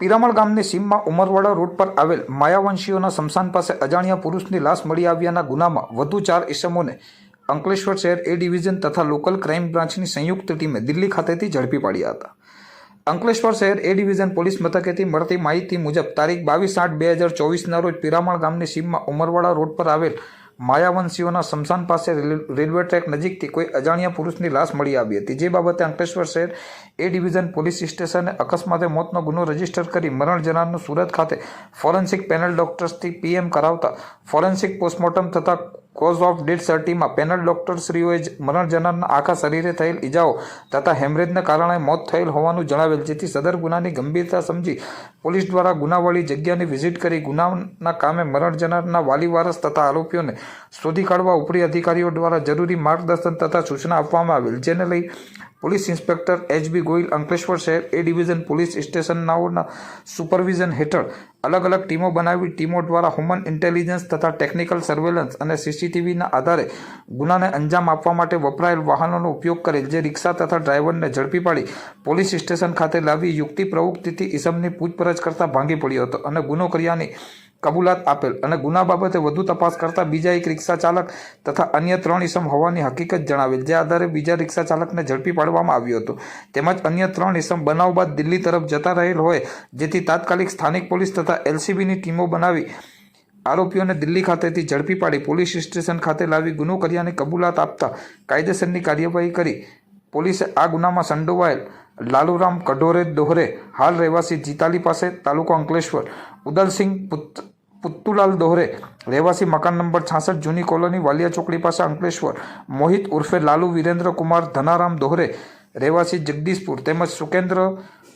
પિરામળ ગામની સીમમાં ઉમરવાડા રોડ પર આવેલ માયાવંશીઓના સ્મશાન પાસે અજાણ્યા પુરુષની લાશ મળી આવ્યાના ગુનામાં વધુ ચાર ઇસમોને અંકલેશ્વર શહેર એ ડિવિઝન તથા લોકલ ક્રાઇમ બ્રાન્ચની સંયુક્ત ટીમે દિલ્હી ખાતેથી ઝડપી પાડ્યા હતા. અંકલેશ્વર શહેર એ ડિવિઝન પોલીસ મથકેથી મળતી માહિતી મુજબ તારીખ બાવીસ આઠ બે હજાર ચોવીસના રોજ પિરામણ ગામની સીમમાં ઉમરવાડા રોડ પર આવેલ માયાવંશીઓના સ્મશાન પાસે રેલ- રેલવે ટ્રેક નજીકથી કોઈ અજાણ્યા પુરુષની લાશ મળી આવી હતી. જે બાબતે અંકલેશ્વર શહેર એ ડિવિઝન પોલીસ સ્ટેશને અકસ્માતે મોતનો ગુનો રજિસ્ટર કરી મરણ જનારનું સુરત ખાતે ફોરેન્સિક પેનલ ડોક્ટર્સથી પીએમ કરાવતા ફોરેન્સિક પોસ્ટમોર્ટમ તથા કોઝ ઓફ ડેડ સર્ટીમાં પેનલ ડોક્ટરશ્રીઓએ મરણ જનારના આખા શરીરે થયેલ ઇજાઓ તથા હેમરેજને કારણે મોત થયેલ હોવાનું જણાવેલ, જેથી સદર ગુનાની ગંભીરતા સમજી પોલીસ દ્વારા ગુનાવાળી જગ્યાની વિઝિટ કરી ગુનાના કામે મરણ જનારના વાલી વારસ તથા આરોપીઓને શોધી કાઢવા ઉપરી અધિકારીઓ દ્વારા જરૂરી માર્ગદર્શન તથા સૂચના આપવામાં આવેલ, જેને લઈ police inspector H B Goyal Ankleshwar શહેર એ ડિવિઝન પોલીસ સ્ટેશનનાઓના સુપરવિઝન હેઠળ અલગ અલગ ટીમો બનાવી ટીમો દ્વારા હ્યુમન ઇન્ટેલિજન્સ તથા ટેકનિકલ સર્વેલન્સ અને સીસીટીવીના આધારે ગુનાને અંજામ આપવા માટે વપરાયેલ વાહનોનો ઉપયોગ કરેલ જે રિક્ષા તથા ડ્રાઈવરને ઝડપી પાડી પોલીસ સ્ટેશન ખાતે લાવી યુક્તિ પ્રવૃત્તિથી ઇસમની પૂછપરછ કરતા ભાંગી પડ્યો હતો અને ગુનો કર્યાની કબૂલાત આપેલ અને ગુના બાબતે વધુ તપાસ કરતા બીજા એક રિક્ષા ચાલક તથા અન્ય ત્રણ ઇસમ હોવાની હકીકત જણાવેલ, જે આધારે બીજા રિક્ષા ચાલકને ઝડપી પાડવામાં આવ્યો હતો. તેમજ અન્ય ત્રણ ઇસમ બનાવ બાદ દિલ્હી તરફ જતા રહેલ હોય, જેથી તાત્કાલિક સ્થાનિક પોલીસ તથા એલસીબીની ટીમો બનાવી આરોપીઓને દિલ્હી ખાતેથી ઝડપી પાડી પોલીસ સ્ટેશન ખાતે લાવી ગુનો કર્યાની કબૂલાત આપતા કાયદેસરની કાર્યવાહી કરી. પોલીસે આ ગુનામાં સંડોવાયેલ લાલુરામ કઢોરે દોહરે હાલ રહેવાસી જીતાલી પાસે તાલુકો અંકલેશ્વર ઉદલસિંહ પુત, પુત્તુલાલ દોહરે રહેવાસી મકાન નંબર છાસઠ જૂની કોલોની વાલિયા ચોકડી પાસે અંકલેશ્વર, મોહિત ઉર્ફે લાલુ વિરેન્દ્ર કુમાર ધનારામ દોહરે રહેવાસી જગદીશપુર તેમજ સુકેન્દ્ર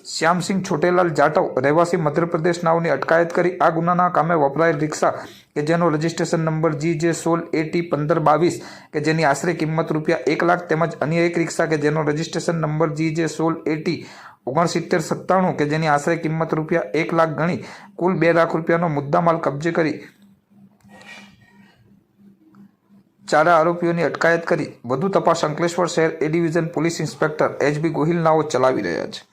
શ્યામસિંહ છોટેલાલ જાટવ રહેવાસી મધ્યપ્રદેશ નાવની અટકાયત કરી આ ગુનાના કામે વપરાયેલ રિક્ષા કે જેનો રજિસ્ટ્રેશન નંબર જી જે સોળ એટી પંદર બાવીસ કે જેની આશરે કિંમત રૂપિયા એક લાખ તેમજ અન્ય એક રિક્ષા કે જેનો રજિસ્ટ્રેશન નંબર જી જે સોળ એટી ઓગણસિત્તેર સત્તાણું કે જેની આશરે કિંમત રૂપિયા એક લાખ ગણી કુલ બે લાખ રૂપિયાનો મુદ્દામાલ કબજે કરી ચારે આરોપીઓની અટકાયત કરી. વધુ તપાસ અંકલેશ્વર શહેર A division police inspector H B Gohil નાઓ ચલાવી રહ્યા છે.